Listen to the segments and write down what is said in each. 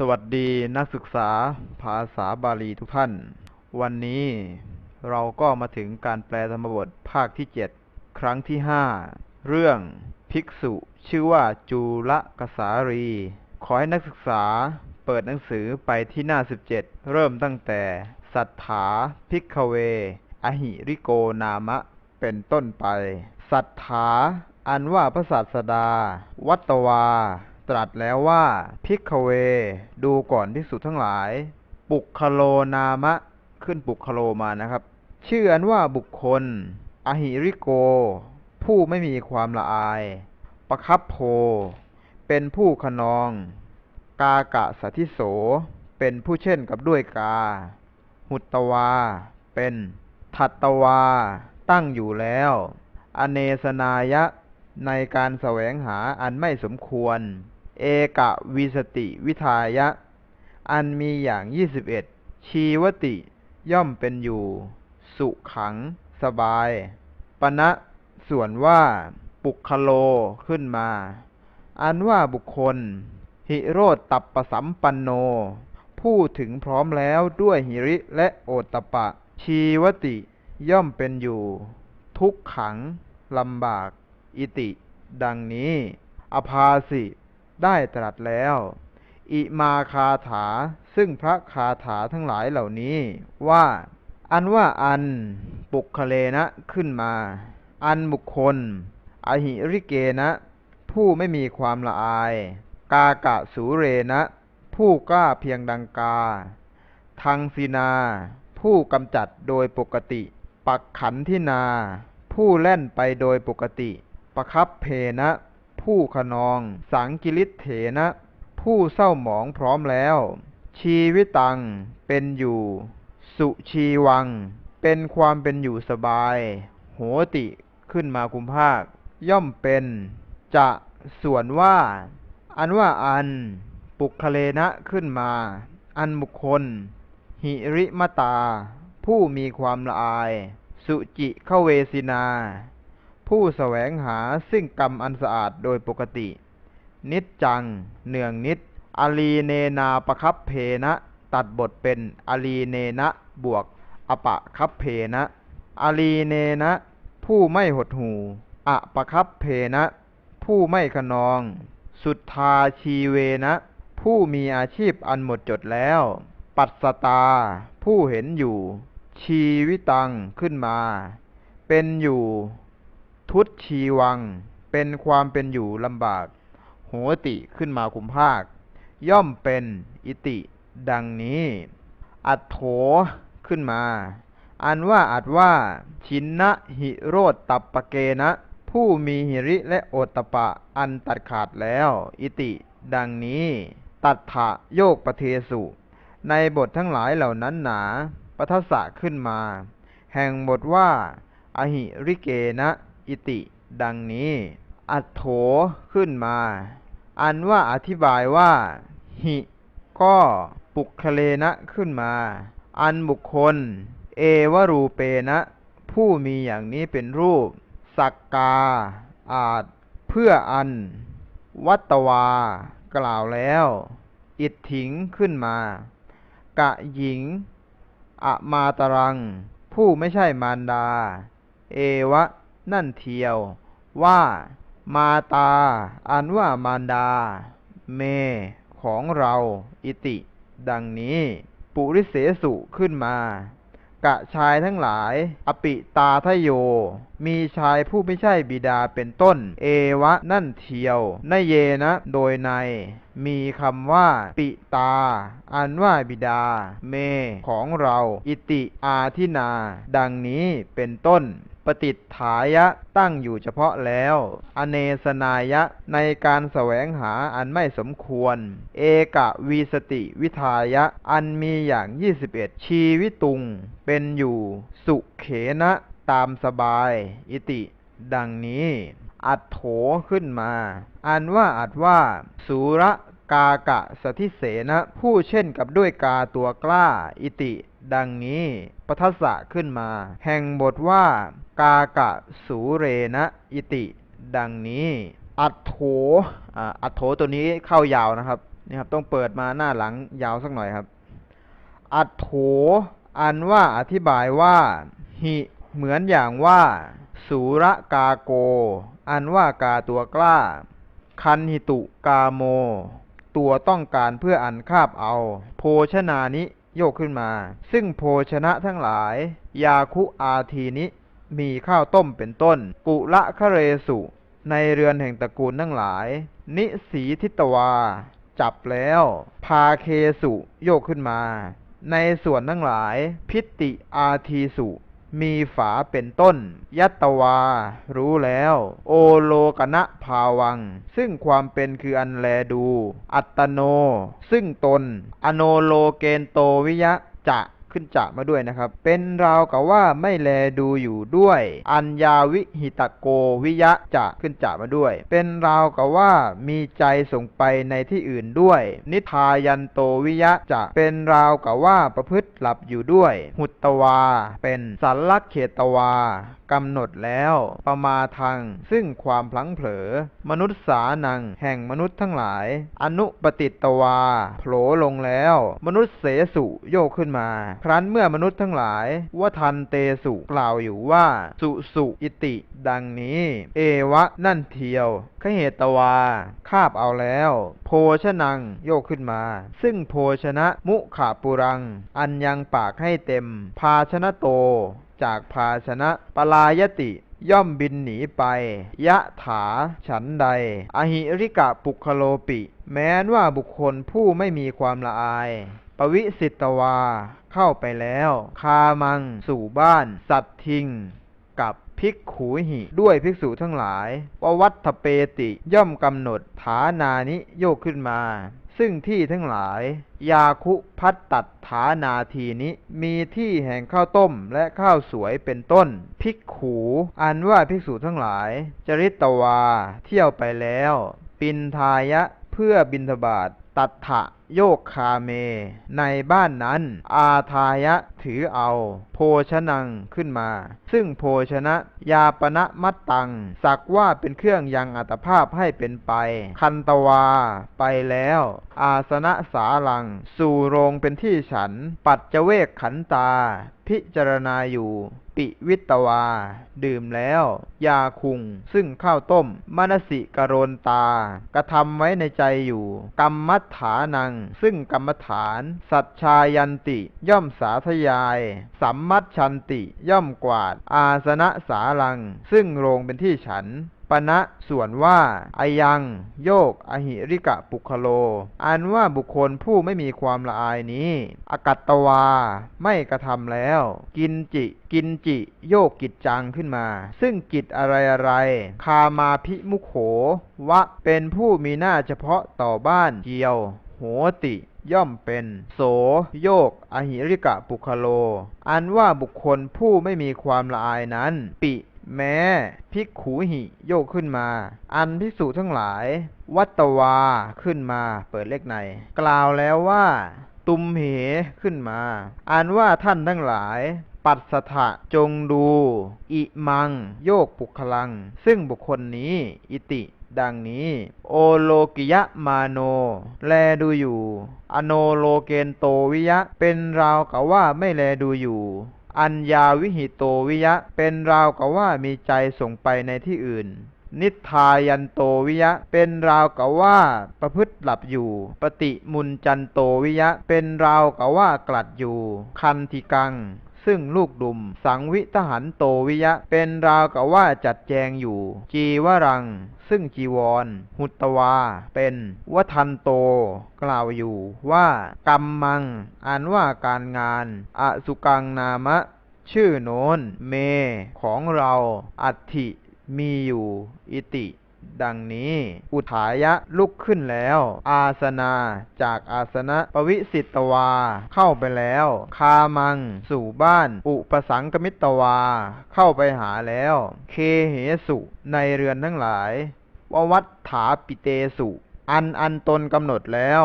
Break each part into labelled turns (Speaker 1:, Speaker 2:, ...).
Speaker 1: สวัสดีนักศึกษาภาษาบาลีทุกท่าน วันนี้เราก็มาถึงการแปลธรรมบทภาคที่ 7 ครั้งที่ 5 เรื่องภิกษุชื่อว่าจูลกสารี ขอให้นักศึกษาเปิดหนังสือไปที่หน้า 17 เริ่มตั้งแต่สัทธาภิกขเว อหิริโกนามะ เป็นต้นไป สัทธาอันว่าพระศาสดา วัตวา ตรัสแล้วว่าภิกเว ดูก่อนภิกษุทั้งหลาย ปุคโลนามะ ขึ้นปุคโลมานะครับ ชื่ออันว่าบุคคล อหิริโก ผู้ไม่มีความละอาย ประคับโพ เป็นผู้ขนอง กากะสัทธิโส เป็นผู้เช่นกับด้วยกา หุตตวา เป็นทัตตวา ตั้งอยู่แล้ว อเนสนายะในการแสวงหาอันไม่สมควร เอกวิสติวิทายะ อันมีอย่างยี่สิบเอ็ดชีวติย่อมเป็นอยู่ สุขัง สบาย ปณะส่วนว่า ปุคโลขึ้นมา อันว่าบุคคล หิโรตตัปปสัมปันโน ผู้ถึงพร้อมแล้วด้วยหิริและโอตตปปะ ชีวติย่อมเป็นอยู่ ทุกขังลำบาก อิติ ดังนี้ อภาสิ ได้ตรัสแล้ว อิมาคาถา ซึ่งพระคาถาทั้งหลายเหล่านี้ ว่า อันว่าอันปุคเลนะขึ้นมา อันบุคคล อหิริเกนะ ผู้ไม่มีความละอาย กากะสูเรนะ ผู้กล้าเพียงดังกา ทังสีนา ผู้กำจัดโดยปกติ ปักขันทินา ผู้แล่นไปโดยปกติประคับเพนะ ผู้ขนอง สังกิริเถนะ ผู้เศร้าหมองพร้อมแล้ว ชีวิตัง เป็นอยู่ สุชีวัง เป็นความเป็นอยู่สบาย โหติขึ้นมาคุมภาค ย่อมเป็น จะส่วนว่า อันว่าอัน ปุคเลนะขึ้นมา อันบุคคล หิริมตา ผู้มีความละอาย สุจิเขเวสินา ผู้แสวงหาซึ่งกรรมอันสะอาดโดยปกติ นิจจัง เนืองนิดอลีเนนาประคับเพนะ ตัดบทเป็นอลีเนนะบวก อปะคับเพนะอลีเนนะ ผู้ไม่หดหูอะประคับเพนะ ผู้ไม่ขนอง สุทธาชีเวนะ ผู้มีอาชีพอันหมดจดแล้ว ปัสตา ผู้เห็นอยู่ ชีวิตังขึ้นมา เป็นอยู่ ทุตชีวัง เป็นความเป็นอยู่ลำบาก โหติขึ้นมาคุมภาค ย่อมเป็นอิติดังนี้ อัตโถขึ้นมา อันว่าอัดว่า ชินนะหิโรตตัปปะเกนะ ผู้มีหิริและโอตตปปะอันตัดขาดแล้ว อิติ ดังนี้ ตัดถะโยกประเทสุ ในบททั้งหลายเหล่านั้นหนาปทัสสะขึ้นมา แห่งบทว่า อหิริเกนะ อิติ ดังนี้ อัตโถขึ้นมา อันว่าอธิบายว่า หิ ก็ปุคเลนะขึ้นมา อันบุคคล เอวรูเปนะ ผู้มีอย่างนี้เป็นรูป สักกา อาจ เพื่ออัน วัตวา กล่าวแล้ว อิทถิงขึ้นมา กะหญิงอะมาตรัง ผู้ไม่ใช่มารดา เอวะ นั่นเทียว ว่า มาตา อันว่ามารดา เม ของเรา อิติ ดังนี้ ปุริเสสุขึ้นมา กะชายทั้งหลาย อปิตาทโย มีชายผู้ไม่ใช่บิดาเป็นต้น เอวะนั่นเทียวนเยนะ โดยใน มีคำว่า ปิตา อันว่าบิดา เม ของเรา อิติอาทินา ดังนี้เป็นต้น ปฏิฐายะตั้งอยู่เฉพาะแล้ว อเนสนายะในการแสวงหาอันไม่สมควร เอกะวีสติวิทายะอันมีอย่าง 21 ชีวิตุง เป็นอยู่สุเขนะตามสบาย อิติ ดังนี้ อัดโถขึ้นมา อันว่าอัดว่าสุระกากะสทิเสนะผู้เช่นกับด้วยกาตัวกล้า อิติ ดังนี้ปทัสสะขึ้นมา แห่งบทว่า กากะสูเรนะอิติ ดังนี้ อัดโถอัดโถตัวนี้เข้ายาวนะครับนี่ครับ ต้องเปิดมาหน้าหลังยาวสักหน่อยครับ อัดโถอันว่าอธิบายว่า หิเหมือนอย่างว่าสุระกาโก อันว่ากาตัวกล้า คันหิตุกาโม ตัวต้องการเพื่ออันคาบเอา โภชนานิ โยกขึ้นมา ซึ่งโภชนะทั้งหลาย ยาคุอาทีนิ มีข้าวต้มเป็นต้นกุละคะเรสุ ในเรือนแห่งตระกูลทั้งหลาย นิสีทิตวา จับแล้ว พาเคสุ โยกขึ้นมา ในส่วนทั้งหลาย พิติอาทีสุ มีฝาเป็นต้น ยัตวา รู้แล้ว โอโลกนะภาวัง ซึ่งความเป็นคืออันแลดู อัตโน ซึ่งตน อโนโลเกนโตวิยะจะ ขึ้นจะมาด้วยนะครับ เป็นราวกับว่าไม่แลดูอยู่ด้วย อัญญาวิหิตโกวิยะจะขึ้นจะมาด้วย เป็นราวกับว่ามีใจส่งไปในที่อื่นด้วย นิทายันโตวิยะจะเป็นราวกับว่าประพฤติหลับอยู่ด้วย หุตตวา เป็นสัลลักเขตวา กำหนดแล้วประมาทัง ซึ่งความพลั้งเผลอ มนุษย์สานัง แห่งมนุษย์ทั้งหลาย อนุปติตวาโผลลงแล้ว มนุษย์เสสุโยกขึ้นมา ครั้นเมื่อมนุษย์ทั้งหลายว่าทันเตสุกล่าวอยู่ว่า สุสุอิติ ดังนี้ เอวะนั่นเทียวขเหตวา คาบเอาแล้วโภชนังโยกขึ้นมา ซึ่งโภชนะมุขาปุรัง อันยังปากให้เต็ม ภาชนะโต จากภาชนะ ปลายติ ย่อมบินหนีไป ยะถาฉันใด อหิริกะปุคโลปิ แม้นว่าบุคคลผู้ไม่มีความละอาย ปวิสิตวา เข้าไปแล้ว คามัง สู่บ้าน สัตทิง กับภิกขูหิ ด้วยภิกษุทั้งหลายปวัตถเปติย่อมกำหนดฐานานิโยกขึ้นมา ซึ่งที่ทั้งหลาย ยาคุพัตตัดฐานาทีนี้ มีที่แห่งข้าวต้มและข้าวสวยเป็นต้น ภิกขู อันว่าภิกษุทั้งหลาย จริตวา เที่ยวไปแล้ว ปินทายะ เพื่อบินทบาท ตัทธโยกคาเม ในบ้านนั้น อาทายะถือเอา โภชนังขึ้นมา ซึ่งโภชนะ ยาปณะมัตตัง สักว่าเป็นเครื่องยังอัตภาพให้เป็นไป คันตวา ไปแล้ว อาสนะสาลัง สู่โรงเป็นที่ฉัน ปัจเจเวกขันตา พิจารณาอยู่ ปิวิตวา ดื่มแล้ว ยาคุง ซึ่งข้าวต้ม มนสิกโรนตา กระทำไว้ในใจอยู่ กรรมัฐานัง ซึ่งกรรมฐาน สัจชายันติ ย่อมสาธยาย สัมมัชชันติ ย่อมกวาด อาสนะสาลัง ซึ่งโรงเป็นที่ฉัน ปณะส่วนว่าอายัง โยก อหิริกะปุคโล อันว่าบุคคลผู้ไม่มีความละอายนี้ อกัตตวา ไม่กระทำแล้ว กินจิ กินจิ โยกกิจจังขึ้นมา ซึ่งกิจอะไรอะไร คามาพิมุขโข วะ เป็นผู้มีหน้าเฉพาะต่อบ้านเกียว โหติย่อมเป็น โสโยก อหิริกะปุคโล อันว่าบุคคลผู้ไม่มีความละอายนั้น ปิ แม้ภิกขูหิโยกขึ้นมา อันภิกษุทั้งหลาย วัตวาขึ้นมาเปิดเลขใน กล่าวแล้วว่า ตุมเหขึ้นมาอันว่าท่านทั้งหลาย ปัสสถะจงดู อิมัง โยกปุคลัง ซึ่งบุคคลนี้ อิติดังนี้ โอโลกิยะมาโน แลดูอยู่ อโนโลเกนโตวิยะ เป็นราวกับว่าไม่แลดูอยู่ อัญญาวิหิโตวิยะ เป็นราวกับว่ามีใจส่งไปในที่อื่น นิทายันโตวิยะ เป็นราวกับว่าประพฤติหลับอยู่ ปฏิมุนจันโตวิยะ เป็นราวกับว่ากลัดอยู่ คันธิกัง ซึ่งลูกดุม สังวิทหันโตวิยะ เป็นราวกับว่าจัดแจงอยู่ จีวรัง ซึ่งจีวร หุตวา เป็นวทันโต กล่าวอยู่ว่ากรรมมังอันว่าการงาน อสุกังนามะ ชื่อโน้น เม ของเรา อัติมีอยู่ อิติ ดังนี้ อุทายะลุกขึ้นแล้ว อาสนาจากอาสนะปวิสิตวา เข้าไปแล้ว คามัง สู่บ้าน อุปสังกมิตวา เข้าไปหาแล้ว เคเหสุในเรือนทั้งหลายววัฏฐาปิเตสุ อันอันตนกำหนดแล้ว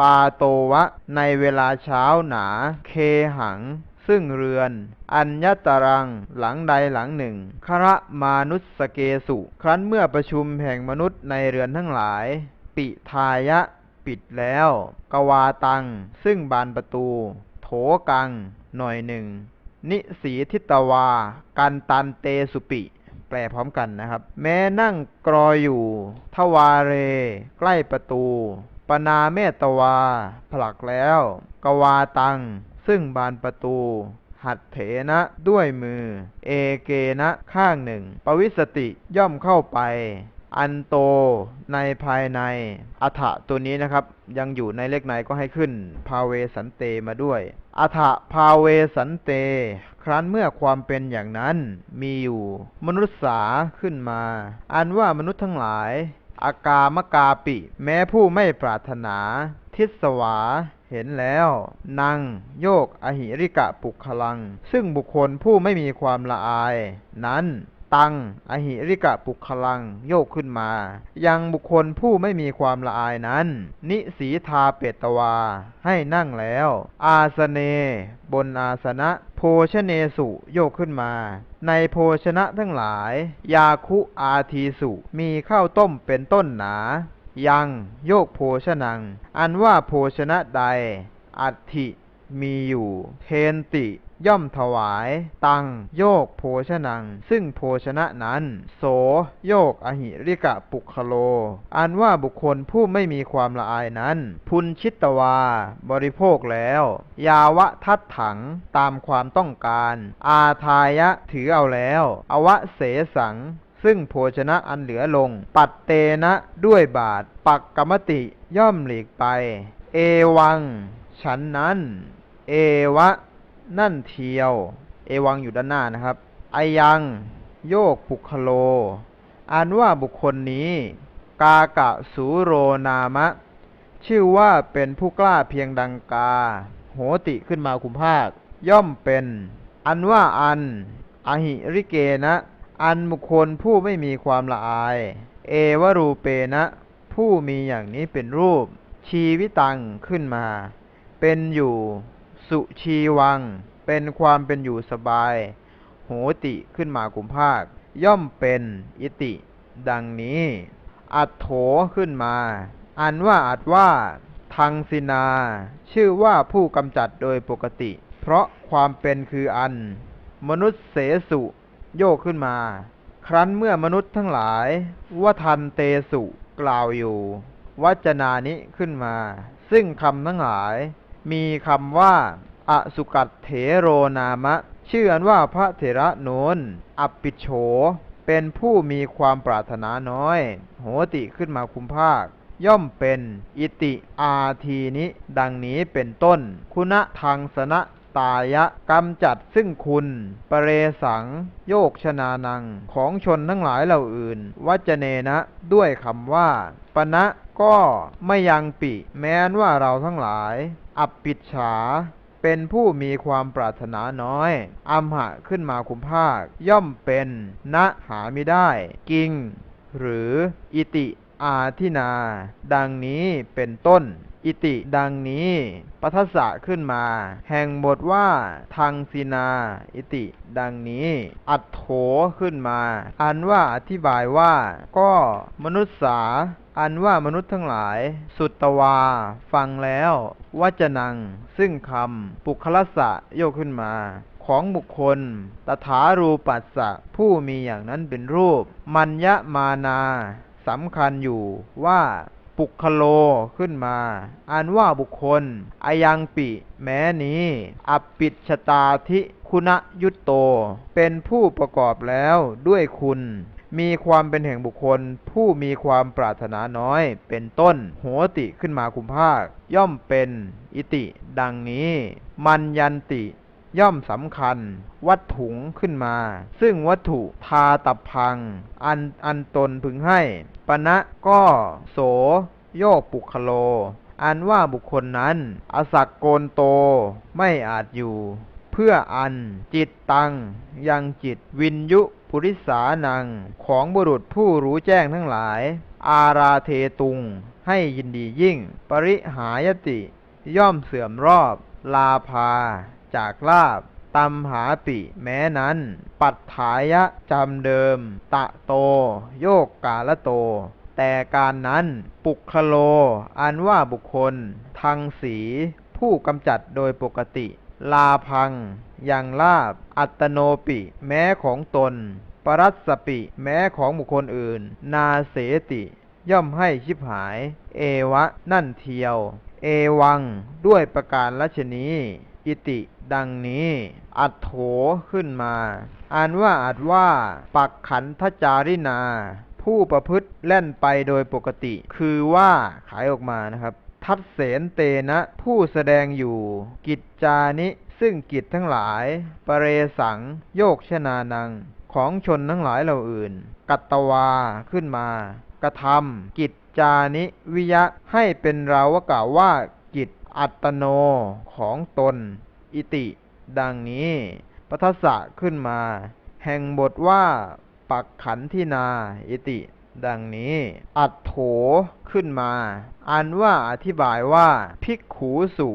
Speaker 1: ปาโตวะ ในเวลาเช้าหนา เคหัง ซึ่งเรือน อัญญตรังหลังใดหลังหนึ่งคระมานุสเกสุ ครั้นเมื่อประชุมแห่งมนุษย์ในเรือนทั้งหลาย ปิทายะปิดแล้ว กวาตัง ซึ่งบานประตู โถกัง หน่อยหนึ่ง นิสีทิตวา กันตันเตสุปิ แปลพร้อมกันนะครับ แม้นั่งกรอยอยู่ ทวาเร ใกล้ประตู ปนาเมตวา ผลักแล้ว กวาตัง ซึ่งบานประตู หัดเถนะด้วยมือ เอเกนะข้างหนึ่ง ปวิสติย่อมเข้าไป อันโตในภายใน อัฐะตัวนี้นะครับ ยังอยู่ในเลขในก็ให้ขึ้น ภาเวสันเตมาด้วย อัฐะภาเวสันเต ครั้นเมื่อความเป็นอย่างนั้นมีอยู่ มนุษย์สาขึ้นมา อันว่ามนุษย์ทั้งหลาย อากามกาปิ แม้ผู้ไม่ปรารถนา ทิศวา เห็นแล้วนังโยกอหิริกะปุคลัง ซึ่งบุคคลผู้ไม่มีความละอาย นั้น ตังอหิริกะปุคลังโยกขึ้นมา ยังบุคคลผู้ไม่มีความละอายนั้น นิสีทาเปตวา ให้นั่งแล้ว อาสเน บนอาสนะ โภชเนสุโยกขึ้นมา ในโภชนะทั้งหลาย ยาคุอาทีสุมีข้าวต้มเป็นต้นหนา ยังโยกโภชนัง อันว่าโภชนะใด อัติมีอยู่ เทนติย่อมถวาย ตังโยกโภชนัง ซึ่งโภชนะนั้น โสโยกอหิริกะปุคโล อันว่าบุคคลผู้ไม่มีความละอายนั้น พุนชิตวา บริโภคแล้ว ยาวะทัดถังตามความต้องการ อาทายะถือเอาแล้ว อวะเสสัง ซึ่งโภชนะอันเหลือลง ปัดเตนะด้วยบาท ปักกรรมติย่อมหลีกไป เอวัง ฉันนั้น เอวะ นั่นเทียว เอวังอยู่ด้านหน้านะครับไอยัง โยกปุคโลอันว่าบุคคลนี้ กากะสูโรนามะ ชื่อว่าเป็นผู้กล้าเพียงดังกา โหติขึ้นมาคุมภาค ย่อมเป็น อันว่าอัน อหิริเกนะ อันบุคคลผู้ไม่มีความละอาย เอวรูเปนะ ผู้มีอย่างนี้เป็นรูป ชีวิตังขึ้นมา เป็นอยู่ สุชีวัง เป็นความเป็นอยู่สบาย โหติขึ้นมากุมภาค ย่อมเป็นอิติ ดังนี้ อัดโถขึ้นมา อันว่าอัดว่า ทังสินา ชื่อว่าผู้กำจัดโดยปกติ เพราะความเป็นคืออัน มนุษย์เสสุ โยกขึ้นมา ครั้นเมื่อมนุษย์ทั้งหลาย ว่าทันเตสุกล่าวอยู่ วัจนานิขึ้นมา ซึ่งคำทั้งหลาย มีคำว่าอสุกัตเถโรนามะ ชื่ออันว่าพระเถระโนนอัปปิโฉเป็นผู้มีความปรารถนาน้อย โหติขึ้นมาคุมภาค ย่อมเป็น อิติอาทีนิ ดังนี้เป็นต้น คุณะทังสนะ ตายะกำจัดซึ่งคุณ ปเรสัง โยกชนานัง ของชนทั้งหลายเหล่าอื่น วัจเนนะ ด้วยคำว่า ปณะก็ไม่ยังปิ แม้นว่าเราทั้งหลาย อับปิดฉาเป็นผู้มีความปรารถนาน้อยอัมหะขึ้นมาคุมภาค ย่อมเป็นณหาไม่ได้ กิง หรือ อิติ อาทินา ดังนี้เป็นต้น อิติดังนี้ปัทสะขึ้นมา แห่งบทว่าทังสินา อิติ ดังนี้ อัดโถขึ้นมา อันว่าอธิบายว่า ก็มนุษย์สาอันว่ามนุษย์ทั้งหลาย สุตตวา ฟังแล้ววจนัง ซึ่งคำปุคลสะโยกขึ้นมา ของบุคคล ตถารูปัสสะผู้มีอย่างนั้นเป็นรูป มัญญมานา สำคัญอยู่ว่าปุคโลขึ้นมา อันว่าบุคคล อายังปิแม้นี้ อัปปิชตาธิคุณยุตโต เป็นผู้ประกอบแล้วด้วยคุณ มีความเป็นแห่งบุคคล ผู้มีความปรารถนาน้อย เป็นต้น โหติขึ้นมาคุมภาค ย่อมเป็น อิติ ดังนี้ มันยันติ ย่อมสำคัญ วัตถุงขึ้นมา ซึ่งวัตถุทาตับพัง อันอันตนพึงให้ปณะก็โส โยกปุคโล อันว่าบุคคลนั้น อสักโกนโตไม่อาจอยู่ เพื่ออันจิตตัง ยังจิตวินยุปุริสานังของบุรุษผู้รู้แจ้งทั้งหลาย อาราเทตุง ให้ยินดียิ่ง ปริหายติ ย่อมเสื่อมรอบ ลาภา จากลาบตัมหาปิแม้นั้น ปัตถายะจำเดิม ตะโต โยกกาละโต แต่การนั้นปุคโล อันว่าบุคคล ทังสี ผู้กำจัดโดยปกติ ลาพัง ยังลาบ อัตโนปิ แม้ของตน ปรัสปิ แม้ของบุคคลอื่น นาเสติ ย่อมให้ชิบหาย เอวะ นั่นเทียว เอวัง ด้วยประการลชนี อิติ ดังนี้ อัดโถขึ้นมาอ่านว่าอาจว่า ปักขันทจารินา ผู้ประพฤติแล่นไปโดยปกติ คือว่าขายออกมานะครับ ทัดเสนเตนะ ผู้แสดงอยู่ กิจจานิ ซึ่งกิจทั้งหลาย ปเรสัง โยกชนานัง ของชนทั้งหลายเหล่าอื่น กัตตวาขึ้นมา กระทำกิจจานิวิยะให้เป็นเราวกล่าวว่า อัตโนของตน อิติ ดังนี้ปัทสะขึ้นมา แห่งบทว่า ปักขันทินา อิติ ดังนี้ อัดโถขึ้นมา อันว่าอธิบายว่า ภิกขูสุ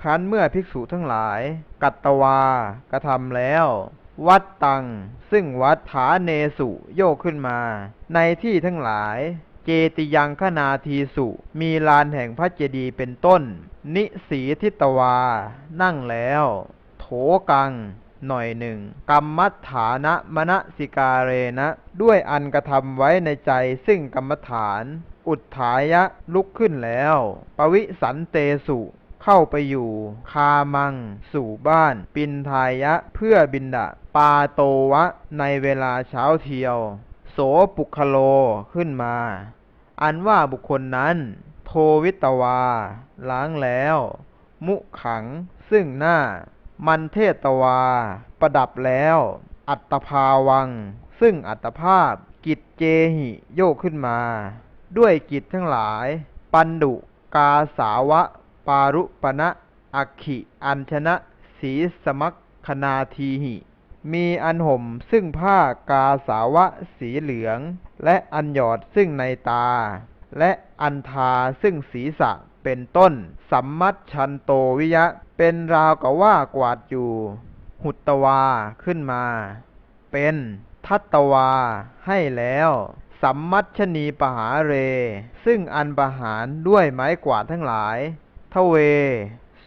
Speaker 1: ครั้นเมื่อภิกษุทั้งหลาย กัตตวากระทำแล้ววัดตัง ซึ่งวัดฐาเนสุโยกขึ้นมา ในที่ทั้งหลาย เจติยังคนาทีสุ มีลานแห่งพระเจดีย์เป็นต้น นิสีทิตวา นั่งแล้ว โถกัง หน่อยหนึ่ง กรรมัฐานะมณสิกาเรนะ ด้วยอันกระทำไว้ในใจซึ่งกรรมฐาน อุทายะลุกขึ้นแล้ว ปวิสันเตสุเข้าไปอยู่ คามัง สู่บ้าน ปินทายะ เพื่อบินดาปาโตวะ ในเวลาเช้าเทียว โสปุคโลขึ้นมา อันว่าบุคคลนั้น โทวิตวา ล้างแล้ว มุขัง ซึ่งหน้า มันเทตวา ประดับแล้ว อัตภาวัง ซึ่งอัตภาพ กิจเจหิโยกขึ้นมา ด้วยกิจทั้งหลาย ปันดุกาสาวะ ปารุปณะอักขิ อัญชนะ สีสมัคคนาทีหิ มีอันห่มซึ่งผ้ากาสาวะสีเหลือง และอันหยอดซึ่งในตา และอันทาซึ่งศีรษะเป็นต้น สัมมัชชันโตวิยะ เป็นราวกับว่ากวาดอยู่ หุตตวาขึ้นมา เป็นทัตตวาให้แล้ว สัมมัชชนีปหาเร ซึ่งอันประหารด้วยไม้กวาดทั้งหลาย ทเว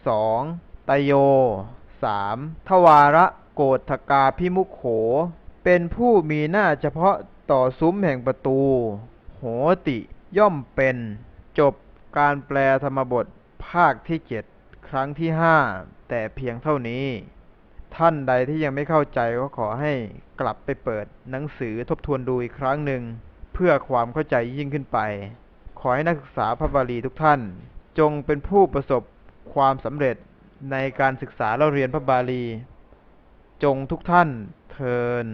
Speaker 1: สองตโยสามทวาระ โกฏกาพิมุขโข เป็นผู้มีหน้าเฉพาะต่อซุ้มแห่งประตู โหติย่อมเป็น จบการแปลธรรมบทภาคที่เจ็ดครั้งที่ห้าแต่เพียงเท่านี้ ท่านใดที่ยังไม่เข้าใจก็ขอให้กลับไปเปิดหนังสือทบทวนดูอีกครั้งหนึ่ง เพื่อความเข้าใจยิ่งขึ้นไป ขอให้นักศึกษาพระบาลีทุกท่าน จงเป็นผู้ประสบความสำเร็จในการศึกษาเราเรียนพระบาลี จงทุกท่านเทิน